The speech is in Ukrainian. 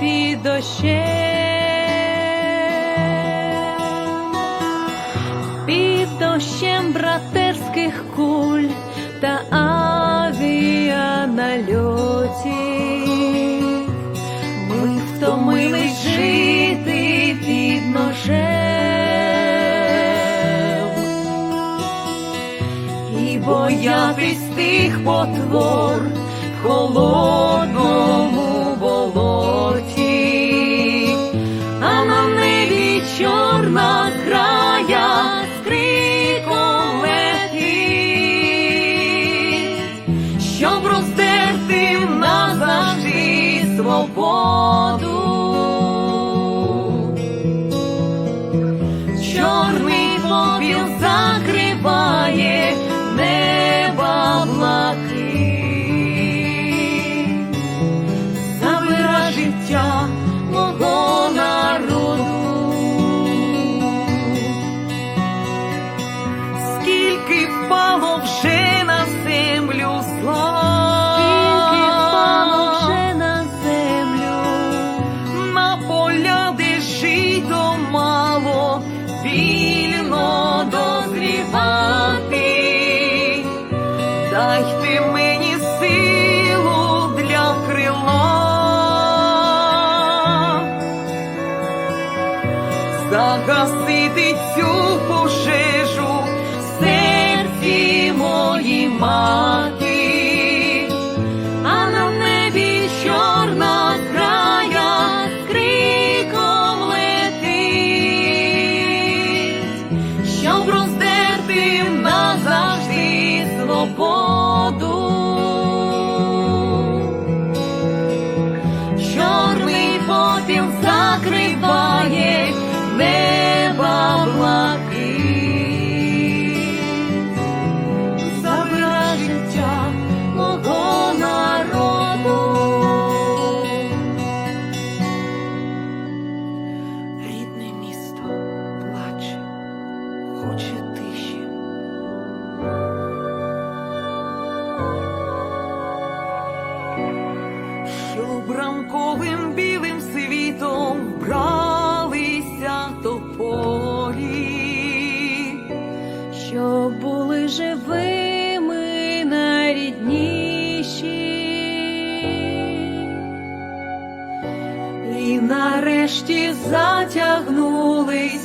під дощем під дощем братерських куль та авіанальотів. Ми втомились жити під ножем і боятись тих потвор в свободу. Загасити цю пожежу в серці моїй маті, а на небі чорна зграя з криком летить, щоб роздерти назавжди свободу. щоб були живими найрідніші, і нарешті затягнулись.